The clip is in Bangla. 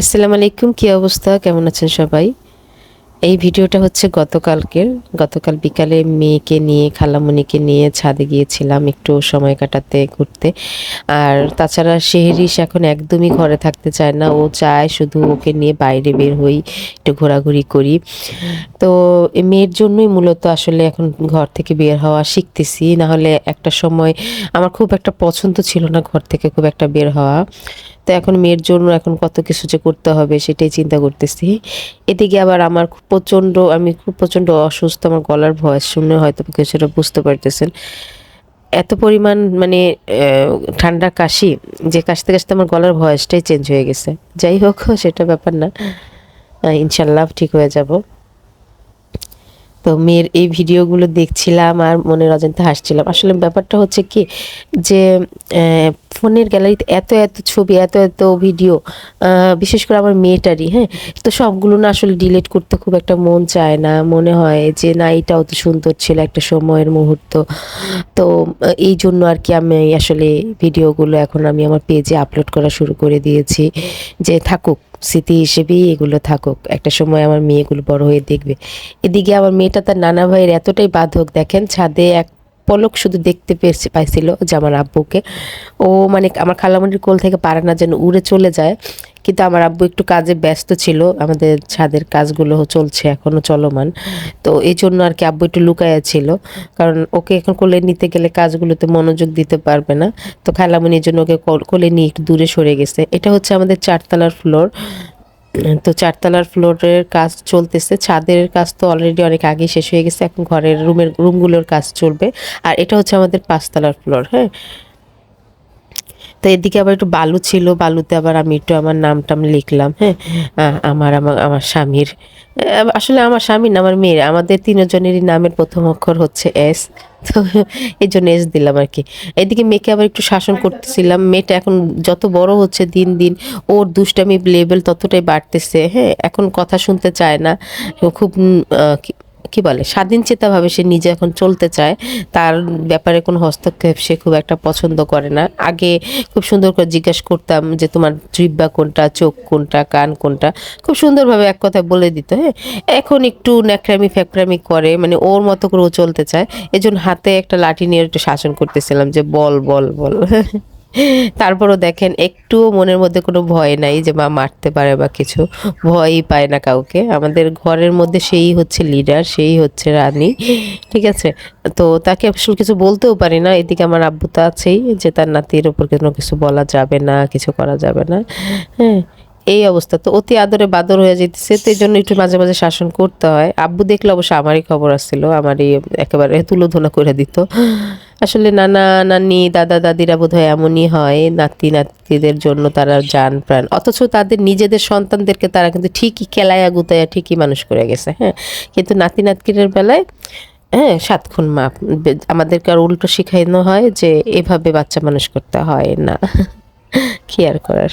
আসসালামু আলাইকুম কী অবস্থা? কেমন আছেন সবাই? এই ভিডিওটা হচ্ছে গতকালকের। গতকাল বিকালে মেয়েকে নিয়ে, খালামণিকে নিয়ে ছাদে গিয়েছিলাম একটু সময় কাটাতে ঘুরতে। আর তাছাড়া শেহরিস এখন একদমই ঘরে থাকতে চায় না। ও চায় শুধু ওকে নিয়ে বাইরে বের হই, একটু ঘোরাঘুরি করি। তো মেয়ের জন্যই মূলত আসলে এখন ঘর থেকে বের হওয়া শিখতেছি। নাহলে একটা সময় আমার খুব একটা পছন্দ ছিল না ঘর থেকে খুব একটা বের হওয়া। তো এখন মেয়ের জন্য এখন কত কিছু যে করতে হবে সেটাই চিন্তা করতেছি। এদিকে আবার আমার খুব প্রচণ্ড, আমি খুব প্রচণ্ড অসুস্থ, আমার গলার ভয়েস শুনে হয়তো কিছুটা বুঝতে পারতেছেন। এত পরিমাণ মানে ঠান্ডা কাশি, যে কাশতে কাশতে আমার গলার ভয়েসটাই চেঞ্জ হয়ে গেছে। যাই হোক, সেটা ব্যাপার না। ইনশাল্লাহ ঠিক হয়ে যাব। তো মেয়ের এই ভিডিওগুলো দেখছিলাম আর মনের অজান্তে হাসছিলাম। আসলে ব্যাপারটা হচ্ছে কি যে ফোনের গ্যালারিতে এত এত ছবি, এত এত ভিডিও বিশেষ করে আমার মেয়েটারই হ্যাঁ? তো সবগুলো না আসলে ডিলিট করতে খুব একটা মন চায় না। মনে হয় যে, না, এটাও তো সুন্দর ছিল একটা সময়ের মুহূর্ত। তো এই জন্য আর কি আমি আসলে ভিডিওগুলো এখন আমি আমার পেজে আপলোড করা শুরু করে দিয়েছি। যে থাকুক। স্মৃতি হিসেবেই এগুলো থাকুক। একটা সময় আমার মেয়েগুলো বড় হয়ে দেখবে। এদিকে আমার মেয়েটা তার নানা ভাইয়ের এতটাই বাধক, দেখেন, ছাদে এক পলক শুধু দেখতে পেয়েছে, পাইছিল যে আমার আব্বুকে। ও মানে আমার খালামণির কোল থেকে পারে না যেন উড়ে চলে যায়। কিন্তু আমার আব্বু একটু কাজে ব্যস্ত ছিল, আমাদের ছাদের কাজগুলো চলছে এখনও চলমান। তো এই জন্য আর কি আব্বু একটু লুকায়া ছিল, কারণ ওকে এখন কোলে নিতে গেলে কাজগুলোতে মনোযোগ দিতে পারবে না। তো খালামণির জন্য ওকে কোলে নিয়ে একটু দূরে সরে গেছে। এটা হচ্ছে আমাদের চারতলার ফ্লোর তো চারতলার ফ্লোরের কাজ চলতেছে। ছাদের কাজ তো অলরেডি অনেক আগে শেষ হয়ে গেছে। এখন ঘরের রুমের রুমগুলোর কাজ চলবে। আর এটা হচ্ছে আমাদের পাঁচতলার ফ্লোর হ্যাঁ? তো এদিকে আবার একটু বালু ছিল, বালুতে আবার আমি একটু আমার নাম টাম লিখলাম হ্যাঁ? আমার আমার আমার স্বামীর আসলে আমার স্বামী না, আমার মেয়ের, আমাদের তিনজনেরই নামের প্রথম অক্ষর হচ্ছে এস, তো এই জন্য এস দিলাম আর কি। এদিকে মেয়েকে আবার একটু শাসন করতেছিলাম, মেয়েটা এখন যত বড় হচ্ছে দিন দিন, ওর দুষ্টামি লেভেল ততটাই বাড়তেছে হ্যাঁ? এখন কথা শুনতে চায় না খুব কি- বলে স্বাধীন চেতাভাবে সে নিজে এখন চলতে চায়, তার ব্যাপারে কোনো হস্তক্ষেপ সে খুব একটা পছন্দ করে না। আগে খুব সুন্দর করে জিজ্ঞেস করতাম যে তোমার জিব্বা কোনটা, চোখ কোনটা, কান কোনটা, খুব সুন্দরভাবে এক কথায় বলে দিত হ্যাঁ। এখন একটু ন্যাকড়ামি ফ্যাকড়ামি করে মানে ওর মতো করে ও চলতে চায়, এজন্য হাতে একটা লাঠি নিয়ে একটু শাসন করতেছিলাম যে বল বল বল। তারপরও দেখেন, একটুও মনের মধ্যে কোনো ভয় নাই যে মা মারতে পারে বা কিছু। ভয়ই পায় না কাউকে। আমাদের ঘরের মধ্যে সেই হচ্ছে লিডার সেই হচ্ছে রানী, ঠিক আছে? তো তাকে আসলে কিছু বলতেও পারি না। এদিকে আমার আব্বু তো আছেই, যে তার নাতির ওপর কোনো কিছু বলা যাবে না, কিছু করা যাবে না। হ্যাঁ এই অবস্থা। তো অতি আদরে বাদর হয়ে যেতেছে, তো এই জন্য একটু মাঝে মাঝে শাসন করতে হয়। আব্বু দেখলে অবশ্য আমারই খবর আসছিল, আমারই একেবারে তুলোধনা করে দিত। আসলে নানা নানি, দাদা, দাদিরা বোধ হয় এমনই হয়। নাতি, নাতিদের জন্য তারা যান প্রাণ। অথচ তাদের নিজেদের সন্তানদেরকে তারা কিন্তু ঠিকই খেলায়া গুতায়া ঠিকই মানুষ করে গেছে হ্যাঁ। কিন্তু নাতি নাতকিরের বেলায় হ্যাঁ সাতক্ষণ মাপ। বে- আমাদেরকে আর উল্টো শিখাইনো হয় যে এভাবে বাচ্চা মানুষ করতে হয় না। কেয়ার করার?